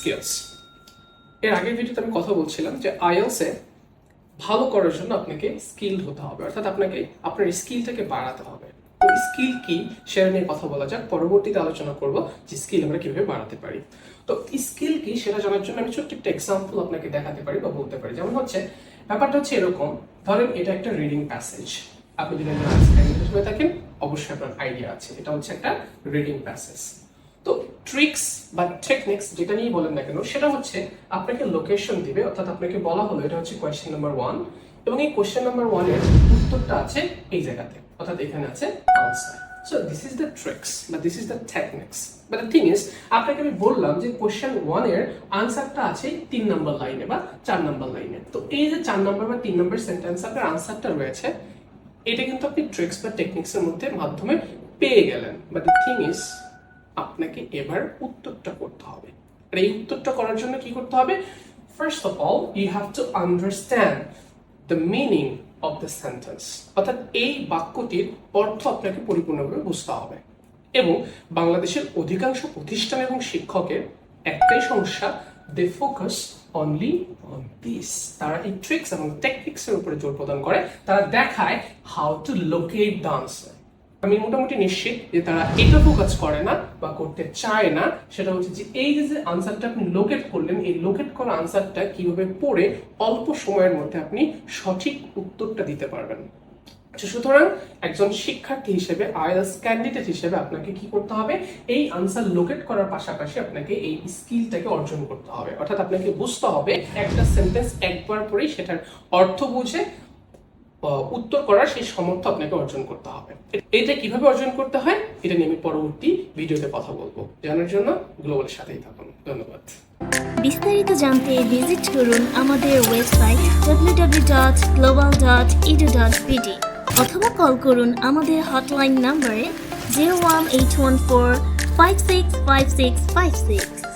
Skills এর আগের ভিডিওতে আমি কথা বলছিলাম যে আইএলসে ভালো করার জন্য আপনাকে স্কিলড হতে হবে। অর্থাৎ আপনাকে, আপনার স্কিলটাকে বাড়াতে হবে। স্কিল কি সেটা নিয়ে কথা বলা যাক। পরবর্তীতে আলোচনা করব যে স্কিল আমরা কীভাবে বাড়াতে পারি। তো স্কিল কি সেটা জানার জন্য আমি ছোট্ট একটা এক্সাম্পল আপনাকে দেখাতে পারি বা বলতে পারি। যেমন হচ্ছে, ব্যাপারটা হচ্ছে এরকম, ধরেন এটা একটা রিডিং প্যাসেজ আপনি যদি থাকেন, অবশ্যই আপনার আইডিয়া আছে। এটা হচ্ছে একটা রিডিং প্যাসেজ ট্রিক্স বা টেকনিক্স যেটা নিয়ে বলেন না কেন, সেটা হচ্ছে আপনাকে লোকেশন দিবে, অর্থাৎ আপনাকে বলা হলো, এটা হচ্ছে কোয়েশ্চেন নাম্বার ওয়ান এবং এই কোয়েশ্চেন নাম্বার ওয়ানের উত্তরটা আছে এই জায়গাতে, অর্থাৎ এখানে আছে answer so this is the tricks বা this is the techniques but the thing is আপনাকে আমি বললাম যে কোয়েশ্চেন ওয়ানের আনসারটা আছে তিন নম্বর লাইনে বা চার নম্বর লাইনে তো এই যে চার নম্বর বা তিন নম্বর সেন্টেন্স আপনার আনসারটা রয়েছে, এটা কিন্তু আপনি ট্রিক্স বা টেকনিক্সের মধ্যে মাধ্যমে পেয়ে গেলেন। বাট দ্য থিং ইজ আপনাকে এবার উত্তরটা করতে হবে। আর এই উত্তরটা করার জন্য কি করতে হবে? First of all you have to understand the meaning of the sentence অর্থাৎ এই বাক্যটির অর্থ আপনাকে পরিপূর্ণভাবে বুঝতে হবে। এবং বাংলাদেশের অধিকাংশ প্রতিষ্ঠান এবং শিক্ষকের একটাই সমস্যা they focus only on this তারা এই ট্রিক্স এবং টেকনিক্সের উপরে জোর প্রদান করে। তারা দেখায় how to locate the answer আমি মোটামুটি নিশ্চিত যে তারা এটা ফোকাস করে না বা করতে চায় না। সেটা হচ্ছে যে এই যে আনসারটা আপনি লোকেট করলেন, এই লোকেট করা আনসারটা কীভাবে পড়ে অল্প সময়ের মধ্যে আপনি সঠিক উত্তরটা দিতে পারবেন। তো সুতরাং একজন শিক্ষার্থী হিসেবে আইএলস ক্যান্ডিডেট হিসেবে আপনাকে কি করতে হবে? এই আনসার লোকেট করার পাশাপাশি আপনাকে এই স্কিলটাকে অর্জন করতে হবে। অর্থাৎ আপনাকে বুঝতে হবে, একটা সেন্টেন্স একবার পরেই সেটার অর্থ বুঝে উত্তর করার সেই সামর্থ্য আপনাকে অর্জন করতে হবে। এটা কীভাবে অর্জন করতে হয়, এটা নিয়ে আমি পরবর্তী ভিডিওতে কথা বলব। জানার জন্য গ্লোবালের সাথেই থাকুন। ধন্যবাদ। বিস্তারিত জানতে ভিজিট করুন আমাদের ওয়েবসাইট অথবা কল করুন আমাদের হটলাইন নম্বরে zero one eight one four five six five six five six